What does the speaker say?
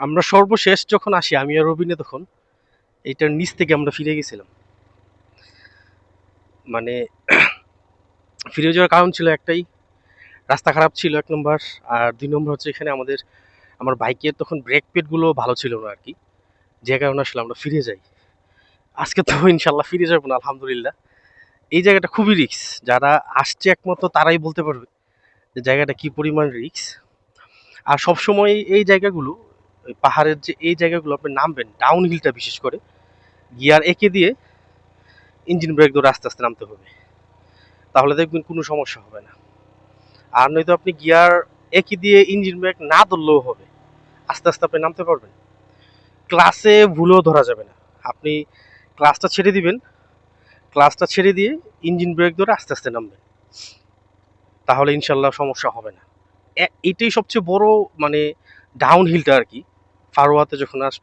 আমরা সর্বশেষ যখন আসি, আমি আর রবিনে তখন, এইটার নিচ থেকে আমরা ফিরে গেছিলাম। মানে ফিরে যাওয়ার কারণ ছিল একটাই, রাস্তা খারাপ ছিল এক নম্বর, আর দুই নম্বর হচ্ছে এখানে আমাদের, আমার বাইকের তখন ব্রেক পেডগুলো ভালো ছিল না আর কি। যে কারণে আসলে আমরা ফিরে যাই। আজকে তো ইনশাল্লাহ ফিরে যাব না, আলহামদুলিল্লাহ। এই জায়গাটা খুবই রিস্ক যারা আসছে একমাত্র তারাই বলতে পারবে যে জায়গাটা কি পরিমাণ রিস্ক আর সবসময় এই জায়গাগুলো পাহাড়ের যে এই জায়গাগুলো আপনি নামবেন ডাউন হিলটা বিশেষ করে গিয়ার এঁকে দিয়ে ইঞ্জিন ব্রেক ধরে আস্তে আস্তে নামতে হবে। তাহলে দেখবেন কোনো সমস্যা হবে না। আর নয়তো আপনি গিয়ার একই দিয়ে ইঞ্জিন ব্রেক না ধরলেও হবে। আস্তে আস্তে আপনি নামতে পারবেন। ক্লাসে ভুলও ধরা যাবে না। আপনি ক্লাসটা ছেড়ে দিবেন। ক্লাসটা ছেড়ে দিয়ে ইঞ্জিন ব্রেক ধরে আস্তে আস্তে নামবেন। তাহলে ইনশাল্লাহ সমস্যা হবে না। এটাই সবচেয়ে বড় মানে ডাউন হিলটা আর কি। ফারোয়াতে যখন আস